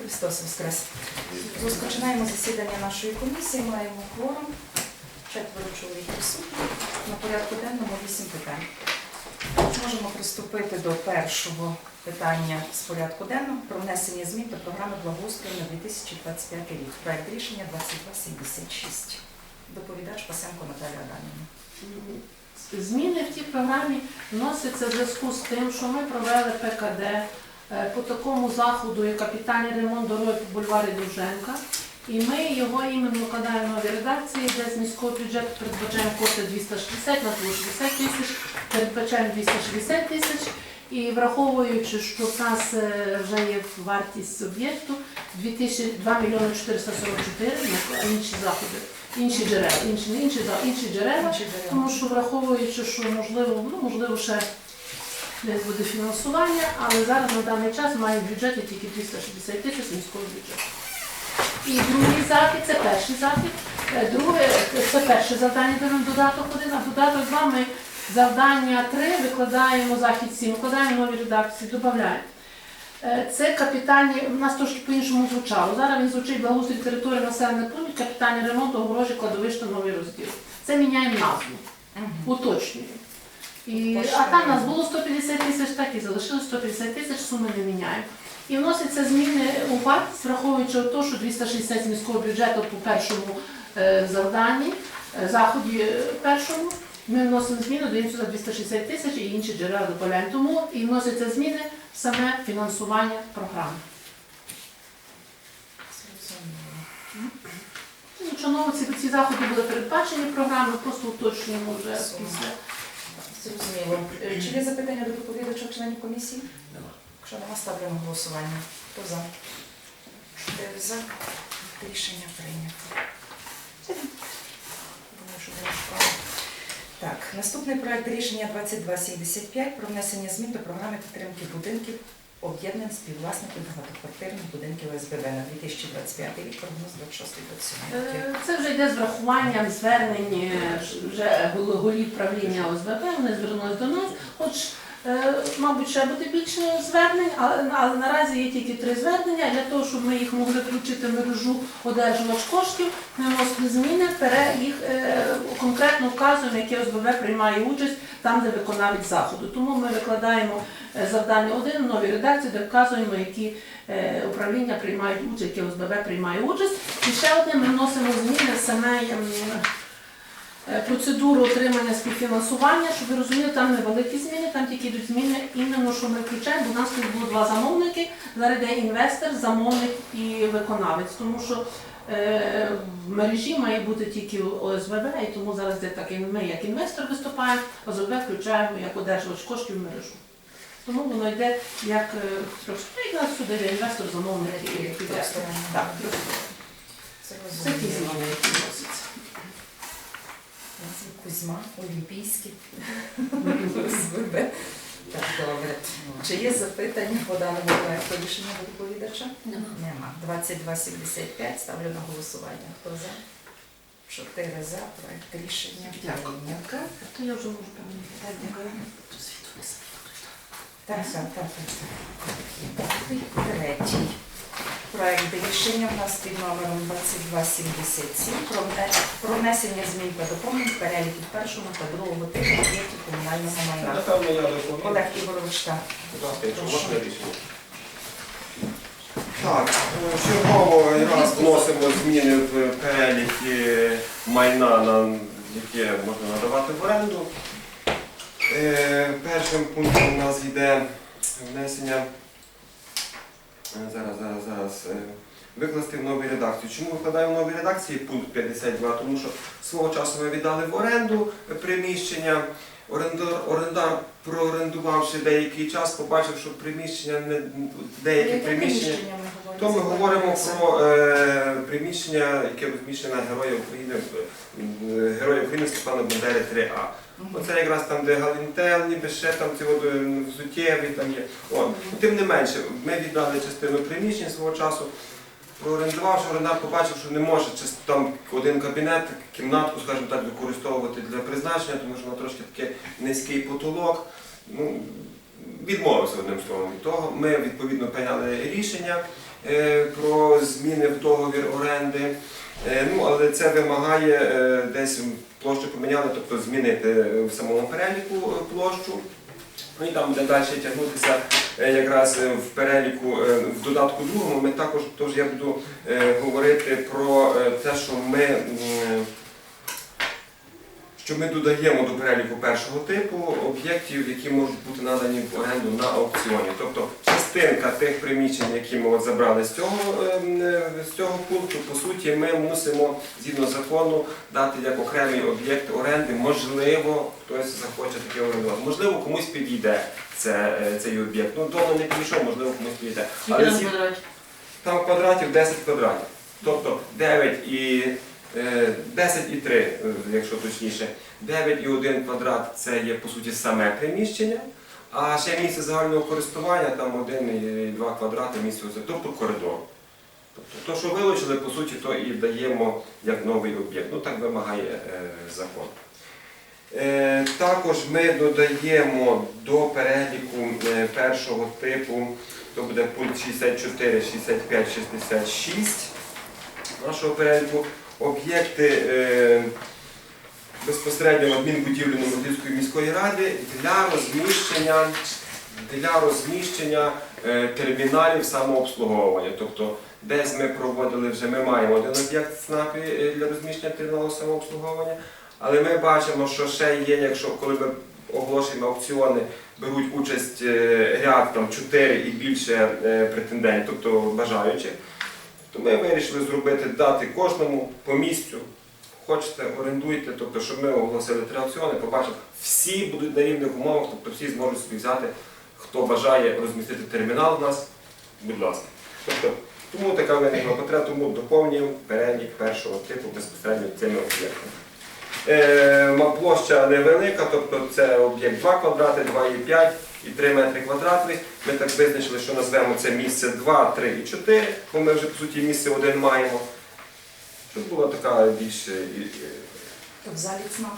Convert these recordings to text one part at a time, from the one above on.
Христос Воскрес. Розпочинаємо засідання нашої комісії. Маємо кворум. Четверо чоловік присутні. На порядку денному вісім питань. Можемо приступити до першого питання з порядку денного про внесення змін до програми благоустрою на 2025 рік. Проект рішення 2276. Доповідач Пасенко Наталя Адамівна. Зміни в тій програмі вносяться в зв'язку з тим, що ми провели ПКД по такому заходу, як капітальний ремонт дороги по бульварі Довженка. І ми його іменно вкладаємо в редакції, де з міського бюджету передбачаємо кошти 260 на 60 тисяч, передбачаємо 260 тисяч. І враховуючи, що в нас е, вже є вартість об'єкту 2000 2 мільйони 444 на інші заходи, інші джерела, інші, інші, інші джерела. Інші джерела. Тому що враховуючи, що можливо, ну можливо, ще десь буде фінансування, але зараз на даний час має в бюджеті тільки 260 тисяч міського бюджету. І другий захід, це перший захід. Е, Друге, це перше завдання, де нам додаток один, а додаток два ми завдання три викладаємо захід сім, викладаємо нові редакції, додаємо. Е, Це капітальні, у нас трошки по-іншому звучало. Зараз він звучить благоустрій території населених пунктів, капітальний ремонт, огорожі, кладовища, новий розділ. Це міняємо назву уточнюємо. І, а там нас було 150 тисяч, так і залишилось 150 тисяч, суми не міняємо. І вносяться зміни у вартість, враховуючи те, що 260 міського бюджету по першому е, завданні, е, заході е, першому. Ми вносимо зміни, даємо сюди 260 тисяч і інші джерела додаємо. Тому і вносяться зміни в саме фінансування програми. Нічого ці, заходи були передбачені програми, просто уточнюємо вже після. Зрозуміло. Е, Чи є запитання до доповідача членів комісії? Нема. Якщо нема, ставлю на голосування. Хто за? Чотири за. Рішення прийнято. Думаю, що. Так, наступний проект рішення 2275 про внесення змін до програми підтримки будинків об'єднань співвласників багатоквартирних будинків ОСББ на 2025 рік, прогноз 26-27 років. Е, Це вже йде з врахуванням звернень е, вже гол- голів правління ОСББ, вони звернулись до нас. Хоч, мабуть, ще буде більше звернень, але, наразі є тільки три звернення. Для того, щоб ми їх могли включити в мережу одержувач коштів, ми вносили зміни, пере їх е, конкретно вказуємо, яке ОСББ приймає участь там, де виконавець заходу. Тому ми викладаємо е, завдання один в новій редакції, де вказуємо, які е, управління приймають участь, яке ОСББ приймає участь. І ще одне ми вносимо зміни в саме е, процедуру отримання співфінансування, щоб ви розуміли, там невеликі зміни, там тільки йдуть зміни іменно, що ми включаємо, бо у нас тут було два замовники, зараз йде інвестор, замовник і виконавець, тому що е, в мережі має бути тільки ОСВБ, і тому зараз йде так, ми як інвестор виступаємо, ОСВБ включаємо як одержувач коштів в мережу. Тому воно йде як е, нас сюди йде інвестор, замовник і тристоронні. Так, тристоронні. Це ті зміни, які вносяться. Назві Кузьма, Олімпійський. Так, добре. Чи є запитання по даному проекту рішення до доповідача? Нема. 2275 ставлю на голосування. Хто за? Чотири за. Проект рішення Дякую. прийнято. То я вже можу пам'ятати. Дякую. Так, так, так, так. так. Третій. Проект рішення у нас під номером 2277 про внесення змін та доповнень переліків першого та другого типу об'єктів комунального майна. Олег Ігорович, так. Будь ласка, якщо Прошу. можна рішення. Так, е, чергово раз вносимо зміни в переліки майна, на яке можна надавати в оренду. Е, Першим пунктом у нас йде внесення. Е, Зараз, зараз, зараз. е, Викласти в новій редакції. Чому викладаємо в новій редакції пункт 52? Тому що свого часу ми віддали в оренду приміщення. Орендар, орендар проорендувавши деякий час, побачив, що приміщення не деякі приміщення. приміщення. То ми говоримо про е, приміщення, яке розміщено Героя України, е, Героя України Степана Бандери 3А. Оце якраз там, де Галінтел, ніби ще там ці от, е, взуттєві там є. От. Тим не менше, ми віддали частину приміщень свого часу. Проорендувавши, орендар побачив, що не може там один кабінет, кімнатку, скажімо так, використовувати для призначення, тому що вона трошки таке низький потолок. Ну, відмовився одним словом від того. Ми відповідно прийняли рішення про зміни в договір оренди. Е, Ну, але це вимагає е, десь площу поміняли, тобто змінити в самому переліку е, площу. Ну і там буде далі тягнутися е, якраз е, в переліку е, в додатку другому. Ми також тож я буду е, говорити про е, те, що ми. що ми додаємо до переліку першого типу об'єктів, які можуть бути надані в оренду на аукціоні. Тобто частинка тих приміщень, які ми от забрали з цього, ем, е, з цього пункту, по суті, ми мусимо згідно закону дати як окремий об'єкт оренди. Можливо, хтось захоче таке орендувати. Можливо, комусь підійде це, е, цей об'єкт. Ну, дома не підійшов, можливо, комусь підійде. Але на зі- там квадратів 10 квадратів. Тобто 9 і е, 10 і 3, е, якщо точніше. 9 і 1 квадрат це є по суті саме приміщення, а ще місце загального користування, там 1 і 2 квадрати місце, тобто коридор. Тобто то, що вилучили, по суті, то і даємо як новий об'єкт. Ну так вимагає е, закон. Е, також ми додаємо до переліку е, першого типу то буде пункт 64, 65, 66 нашого переліку. Об'єкти е, безпосередньо адмінбудівлі Номердівської міської ради для розміщення, для розміщення е, терміналів самообслуговування. Тобто десь ми проводили вже, ми маємо один об'єкт в СНАПі е, для розміщення терміналу самообслуговування, але ми бачимо, що ще є, якщо коли ми оголошуємо аукціони, беруть участь е, ряд там 4 і більше претендентів, тобто бажаючих, то ми вирішили зробити дати кожному по місцю. Хочете, орендуйте, тобто, щоб ми оголосили три аукціони, побачили, всі будуть на рівних умовах, тобто всі зможуть собі взяти, хто бажає розмістити термінал у нас, будь ласка. Тобто, тому така виникла потреба, тому доповнюємо перелік першого типу безпосередньо цими об'єктами. Е, площа невелика, тобто це об'єкт 2 квадрати, 2,5 і 3 метри квадратних. Ми так визначили, що назвемо це місце 2, 3 і 4, бо ми вже по суті місце один маємо. Щоб була така більш. е, е, То в залі ЦНАПу?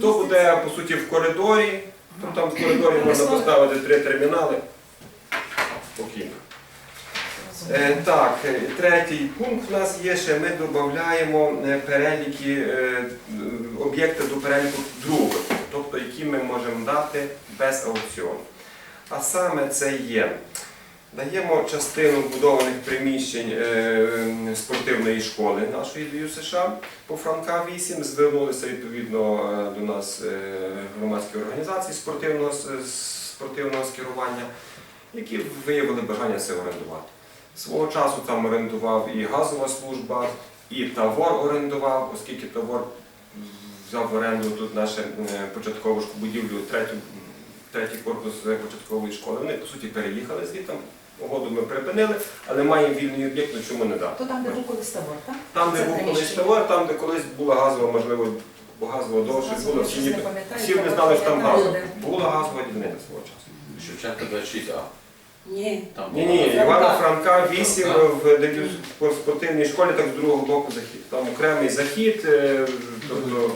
То буде по суті в коридорі, то там в коридорі можна поставити три термінали. Спокійно. Е, Так, е, третій пункт у нас є ще. Ми додаємо е, переліки е, об'єкти до переліку другого, тобто які ми можемо дати без аукціону. А саме це є. Даємо частину будованих приміщень е, спортивної школи нашої ДЮ США по Франка 8. Звернулися відповідно е, до нас е, громадські організації спортивного, спортивного скерування, які виявили бажання це орендувати. Свого часу там орендував і газова служба, і Тавор орендував, оскільки Тавор взяв в оренду тут нашу початкову будівлю, третій корпус початкової школи. Вони по суті переїхали звідти. Угоду ми припинили, але маємо вільний об'єкт, ну чому не дати? То там, де був колись табор, так? Там, де був колись тавар, там, де колись була газова, можливо, бо газово довше було, всі, не ніби- всі вони знали, що там газова. Була газова дільниця свого часу. Шевченка 26А. Ні. Там Ні, ні, Івана Франка 8 в спортивній школі, так з другого боку захід. Там окремий захід, е, тобто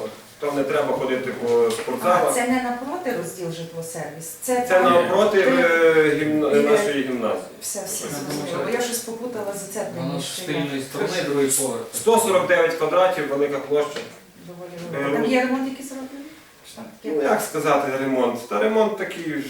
там не треба ходити по А, спортзалах. це не напроти розділ житлосервіс. Це, Це там- навпроти е, гімна- нашої гімназії. Все, все, Я зрозуміло. Я щось попутала за це Воно з приміщення. тильної сторони, другий поверх. 149 квадратів, велика площа. Доволі велика. Там є ремонт? Чи там таке? Ну як сказати ремонт? Та ремонт такий ж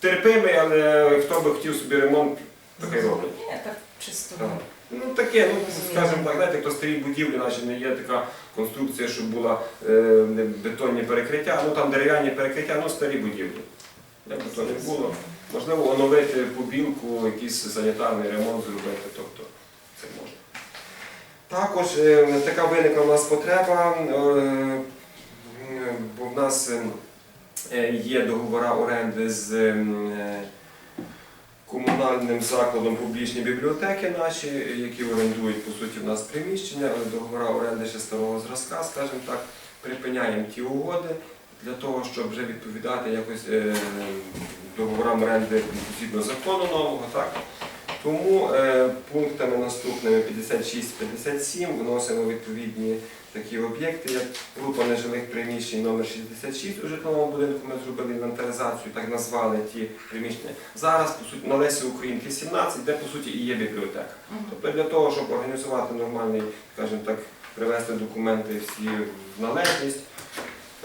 терпимий, але хто би хотів собі ремонт, такий робить. Ні, так чисто. Так. Ну таке, ну скажімо так, знаєте, то старі будівлі наші не є така конструкція, щоб була е, бетонні перекриття, ну там дерев'яні перекриття, ну старі будівлі. Як би то не було. Можливо, оновити побілку, якийсь санітарний ремонт зробити, тобто це можна. Також е, така виникла у нас потреба, е, бо в нас є договора оренди з комунальним закладом публічні бібліотеки наші, які орендують по суті в нас приміщення, договора оренди ще старого зразка, скажімо так, припиняємо ті угоди для того, щоб вже відповідати якось е, договорам оренди згідно закону нового. Так? Тому е, пунктами наступними 56-57 вносимо відповідні такі об'єкти, як група нежилих приміщень номер 66 у житловому будинку. Ми зробили інвентаризацію, так назвали ті приміщення. Зараз по суті на Лесі Українки 17, де по суті і є бібліотека. Тобто для того, щоб організувати нормальний, скажімо так, привести документи всі в належність,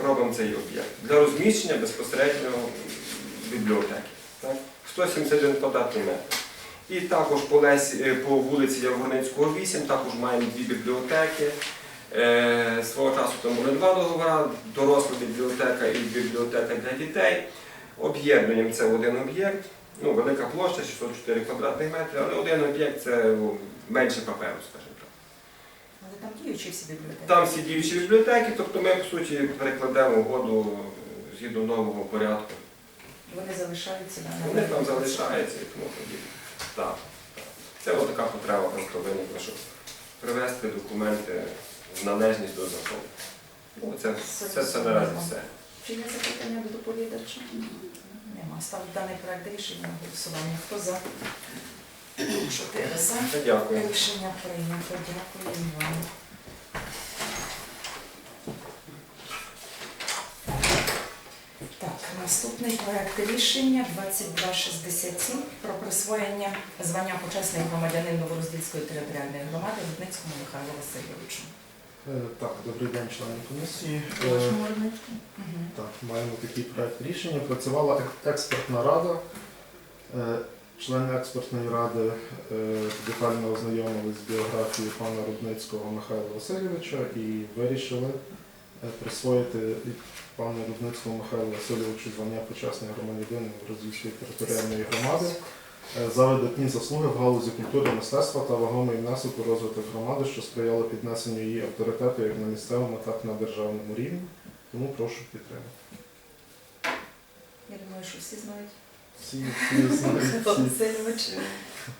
робимо цей об'єкт. Для розміщення безпосередньо бібліотеки. Так? 171 квадратний метр. І також по, Лесі, е, по вулиці Яворницького 8 також маємо дві бібліотеки. Е, свого часу там були два договори, доросла бібліотека і бібліотека для дітей. Об'єднуємо це в один об'єкт. Ну, велика площа 604 квадратних метри, але один об'єкт це ну, менше паперу, скажімо так. Але там діючі всі бібліотеки. Там всі діючі бібліотеки, тобто ми по суті перекладемо угоду згідно нового порядку. Вони залишаються Вони там залишаються і тому подібне. Так. Це от така потреба просто виникла, щоб привести документи в належність до закону. Ну, це, це, це наразі все. Чи є запитання до доповідача? Нема. Ставлю даний проект рішення на голосування. Хто за? Чотири за. Дякую. Рішення прийнято. Дякую вам. Так, наступний проект рішення 2267 про присвоєння звання почесний громадянин Новороздільської територіальної громади Рудницькому Михайлу Васильовичу. Е, Так, добрий день, члени комісії. Е. Так, маємо такий проект рішення. Працювала експертна рада. Е, Члени експертної ради детально ознайомились з біографією пана Рудницького Михайла Васильовича і вирішили присвоїти пану Рудницькому Михайлу Васильовичу звання почесний громадянин Розвільської територіальної громади е, за видатні заслуги в галузі культури, мистецтва та вагомий внесок у розвиток громади, що сприяло піднесенню її авторитету як на місцевому, так і на державному рівні. Тому прошу підтримати. Я думаю, що всі знають. Всі, всі знають, всі.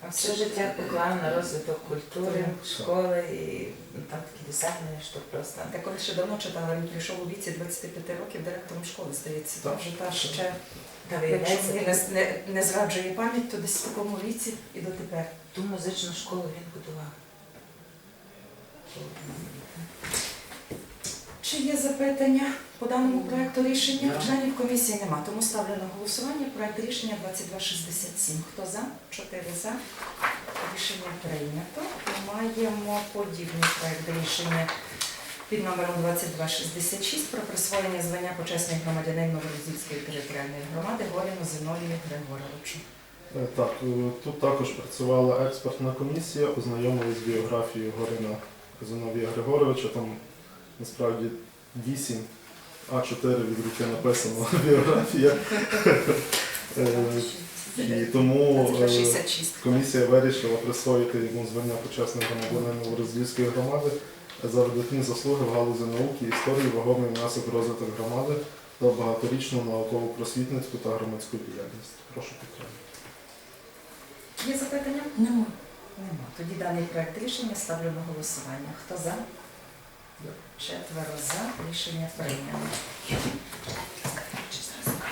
А Все життя поклав на розвиток культури, школи і ну, там такі досягнення, що просто. Я коли ще давно читала, він прийшов у віці 25 років директором школи, здається. Так. Вже та ще, Та якщо мені не, не, не зраджує пам'ять, то десь в такому віці і дотепер. ту музичну школу він будував. Чи є запитання по даному проекту рішення? Членів комісії нема, тому ставлю на голосування проект рішення 2267. Хто за? Чотири за. Рішення прийнято. Маємо подібний проект рішення під номером 2266 про присвоєння звання почесний громадянин Новороздільської територіальної громади Горіну Зиновію Григоровичу. Е, Так, е, тут також працювала експертна комісія, ознайомились з біографією Горина Зиновія Григоровича. Там насправді 8 А4 від руки написано біографія. Е, І тому е, 2266. комісія вирішила присвоїти йому звання почесного громадянина Новороздільської громади за видатні заслуги в галузі науки, історії, вагомий внесок розвиток громади та багаторічну наукову просвітницьку та громадську діяльність. Прошу підтримати. Є запитання? Нема. Нема. Тоді даний проект рішення ставлю на голосування. Хто за? Четверо за. Рішення прийнято.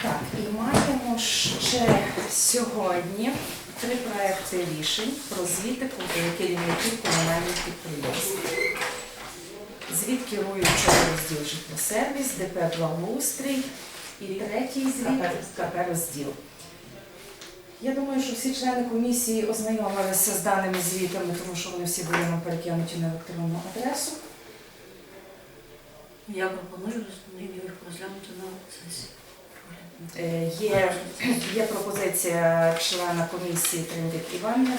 Так, і маємо ще сьогодні три проекти рішень про звіти керівників комунальних підприємств. Звіт керуючого розділ житлосервіс, ДП Благоустрій і третій звіт КП розділ. Я думаю, що всі члени комісії ознайомилися з даними звітами, тому що вони всі були нам перекинуті на електронну адресу. Я пропоную їх розглянути на сесії. Е, Є, є пропозиція члена комісії Триндик Іванівни,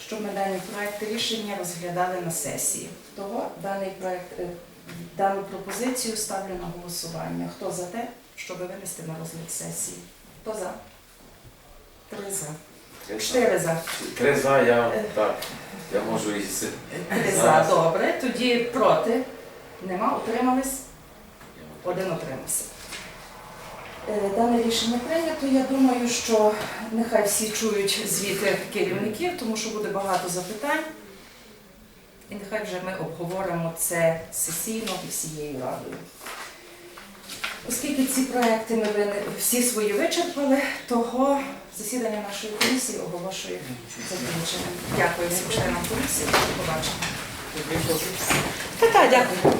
щоб ми дані проекти рішення розглядали на сесії. Того даний проект, е, дану пропозицію ставлю на голосування. Хто за те, щоб винести на розгляд сесії? Хто за? Три за. Чотири за. Три за, я так. Я можу і Три за. Добре. Тоді проти. Нема. Утримались? Один утримався. Е, Дане рішення прийнято. Я думаю, що нехай всі чують звіти керівників, тому що буде багато запитань. І нехай вже ми обговоримо це сесійно і всією радою. Оскільки ці проекти ми всі свої вичерпали, того засідання нашої комісії оголошую закінченим. Дякую всім членам комісії. Так, так, дякую.